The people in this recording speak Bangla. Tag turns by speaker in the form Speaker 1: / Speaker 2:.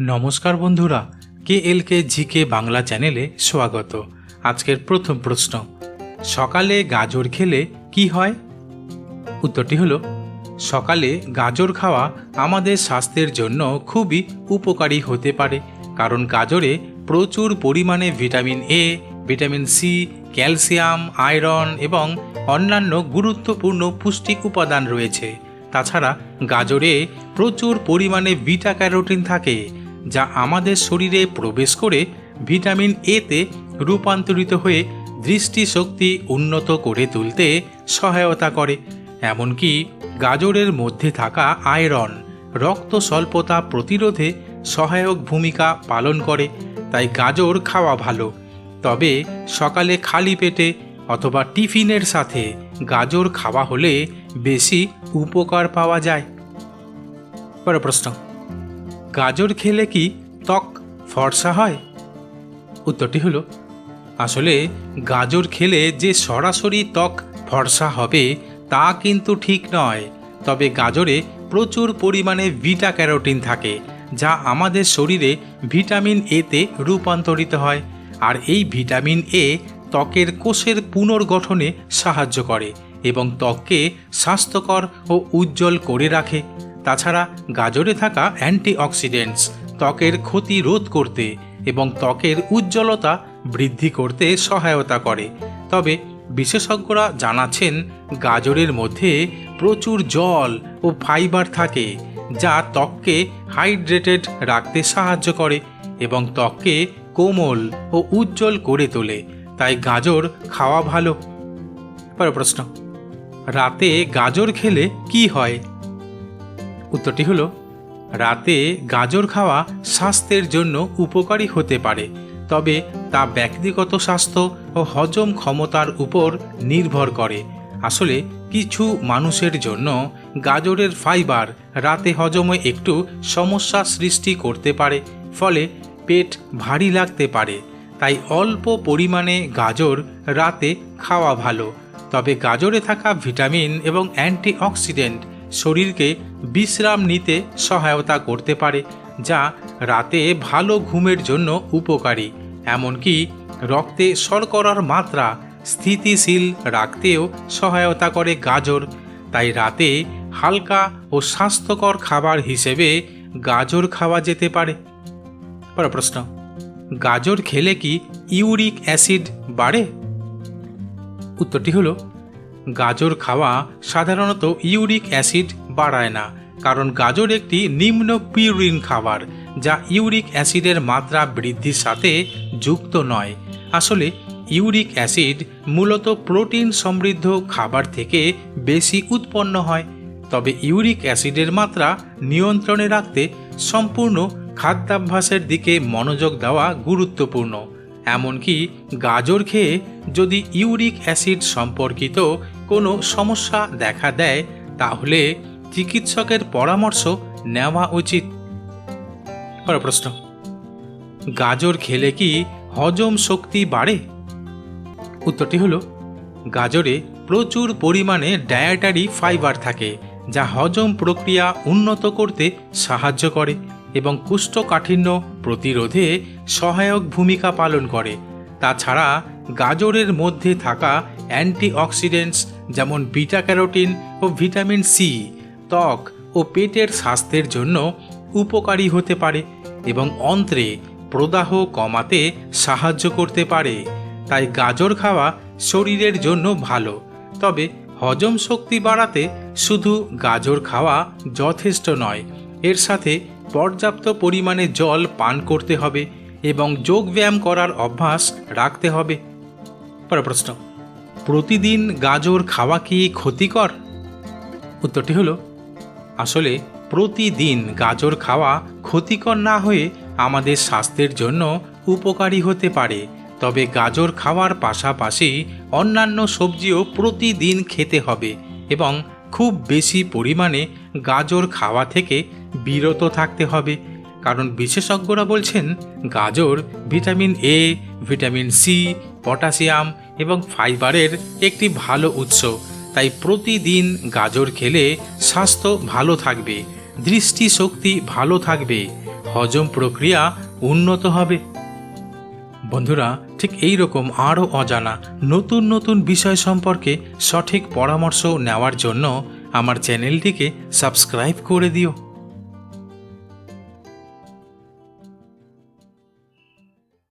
Speaker 1: নমস্কার বন্ধুরা কে এল কে জি কে বাংলা চ্যানেলে স্বাগত। আজকের প্রথম প্রশ্ন, সকালে গাজর খেলে কি হয়? উত্তরটি হলো, সকালে গাজর খাওয়া আমাদের স্বাস্থ্যের জন্য খুবই উপকারী হতে পারে, কারণ গাজরে প্রচুর পরিমাণে vitamin A, vitamin C, calcium, iron এবং অন্যান্য গুরুত্বপূর্ণ পুষ্টি উপাদান রয়েছে। তাছাড়া গাজরে প্রচুর পরিমাণে বিটা ক্যারোটিন থাকে যা আমাদের শরীরে প্রবেশ করে ভিটামিন এতে রূপান্তরিত হয়ে দৃষ্টিশক্তি উন্নত করে তুলতে সহায়তা করে। এমনকি গাজরের মধ্যে থাকা আয়রন রক্ত স্বল্পতা প্রতিরোধে সহায়ক ভূমিকা পালন করে, তাই গাজর খাওয়া ভালো। তবে সকালে খালি পেটে অথবা টিফিনের সাথে গাজর খাওয়া হলে বেশি উপকার পাওয়া যায়। পরের প্রশ্ন। গাজর খেলে কি ত্বক ফর্সা হয়? উত্তরটি হলো, আসলে গাজর খেলে যে সরাসরি ত্বক ফর্সা হবে তা কিন্তু ঠিক নয়। তবে গাজরে প্রচুর পরিমাণে ভিটা ক্যারোটিন থাকে, যা আমাদের শরীরে ভিটামিন এতে রূপান্তরিত হয়, আর এই ভিটামিন এ ত্বকের কোষের পুনর্গঠনে সাহায্য করে এবং ত্বককে স্বাস্থ্যকর ও উজ্জ্বল করে রাখে। তাছাড়া গাজরে থাকা অ্যান্টিঅক্সিডেন্টস, ত্বকের ক্ষতি রোধ করতে এবং ত্বকের উজ্জ্বলতা বৃদ্ধি করতে সহায়তা করে। তবে বিশেষজ্ঞরা জানাচ্ছেন, গাজরের মধ্যে প্রচুর জল ও ফাইবার থাকে, যা ত্বককে হাইড্রেটেড রাখতে সাহায্য করে এবং ত্বককে কোমল ও উজ্জ্বল করে তোলে। তাই গাজর খাওয়া ভালো। পরের প্রশ্ন। রাতে গাজর খেলে কি হয়? উত্তরটি হলো, রাতে গাজর খাওয়া স্বাস্থ্যের জন্য উপকারী হতে পারে, তবে তা ব্যক্তিগত স্বাস্থ্য ও হজম ক্ষমতার উপর নির্ভর করে। আসলে কিছু মানুষের জন্য গাজরের ফাইবার রাতে হজমে একটু সমস্যা সৃষ্টি করতে পারে, ফলে পেট ভারী লাগতে পারে। তাই অল্প পরিমাণে গাজর রাতে খাওয়া ভালো। তবে গাজরে থাকা ভিটামিন এবং অ্যান্টিঅক্সিডেন্ট শরীরকে বিশ্রাম নিতে সহায়তা করতে পারে, যা রাতে ভালো ঘুমের জন্য উপকারী। এমনকি রক্তে শর্করার মাত্রা স্থিতিশীল রাখতেও সহায়তা করে গাজর। তাই রাতে হালকা ও স্বাস্থ্যকর খাবার হিসেবে গাজর খাওয়া যেতে পারে। প্রশ্ন, গাজর খেলে কি ইউরিক অ্যাসিড বাড়ে? উত্তরটি হলো, গাজর খাওয়া সাধারণত ইউরিক অ্যাসিড বাড়ায় না, কারণ গাজর একটি নিম্ন পিউরিন খাবার, যা ইউরিক অ্যাসিডের মাত্রা বৃদ্ধির সাথে যুক্ত নয়। আসলে, ইউরিক অ্যাসিড মূলত প্রোটিন সমৃদ্ধ খাবার থেকে বেশি উৎপন্ন হয়, তবে ইউরিক অ্যাসিডের মাত্রা নিয়ন্ত্রণে রাখতে সম্পূর্ণ খাদ্যাভ্যাসের দিকে মনোযোগ দেওয়া গুরুত্বপূর্ণ। এমনকি গাজর খেয়ে যদি ইউরিক অ্যাসিড সম্পর্কিত কোনো সমস্যা দেখা দেয়, তাহলে চিকিৎসকের পরামর্শ নেওয়া উচিত। পরের প্রশ্ন। গাজর খেলে কি হজম শক্তি বাড়ে? উত্তরটি হলো, গাজরে প্রচুর পরিমাণে ডায়েটারি ফাইবার থাকে, যা হজম প্রক্রিয়া উন্নত করতে সাহায্য করে এবং কুষ্ঠকাঠিন্য প্রতিরোধে সহায়ক ভূমিকা পালন করে। তাছাড়া, গাজরের মধ্যে থাকা অ্যান্টিঅক্সিডেন্টস যেমন বিটা ক্যারোটিন ও ভিটামিন সি ত্বক ও পেটের স্বাস্থ্যের জন্য উপকারী হতে পারে এবং অন্ত্রে প্রদাহ কমাতে সাহায্য করতে পারে। তাই গাজর খাওয়া শরীরের জন্য ভালো। তবে হজম শক্তি বাড়াতে শুধু গাজর খাওয়া যথেষ্ট নয়। এর সাথে পর্যাপ্ত পরিমাণে জল পান করতে হবে এবং যোগব্যায়াম করার অভ্যাস রাখতে হবে। পরের প্রশ্ন, প্রতিদিন গাজর খাওয়া কি ক্ষতিকর? উত্তরটি হলো আসলে প্রতিদিন গাজর খাওয়া ক্ষতিকর না হয়ে আমাদের স্বাস্থ্যের জন্য উপকারী হতে পারে। তবে গাজর খাওয়ার পাশাপাশি অন্যান্য সবজিও প্রতিদিন খেতে হবে এবং খুব বেশি পরিমাণে গাজর খাওয়া থেকে বিরত থাকতে হবে। কারণ বিশেষজ্ঞরা বলছেন, গাজর vitamin A vitamin C potassium এবং ফাইবারের একটি ভালো উৎস। তাই প্রতিদিন গাজর খেলে স্বাস্থ্য ভালো থাকবে, দৃষ্টিশক্তি ভালো থাকবে, হজম প্রক্রিয়া উন্নত হবে। বন্ধুরা, ঠিক এই রকম আরও অজানা, নতুন নতুন বিষয় সম্পর্কে সঠিক পরামর্শ নেওয়ার জন্য আমার চ্যানেলটিকে সাবস্ক্রাইব করে দিও।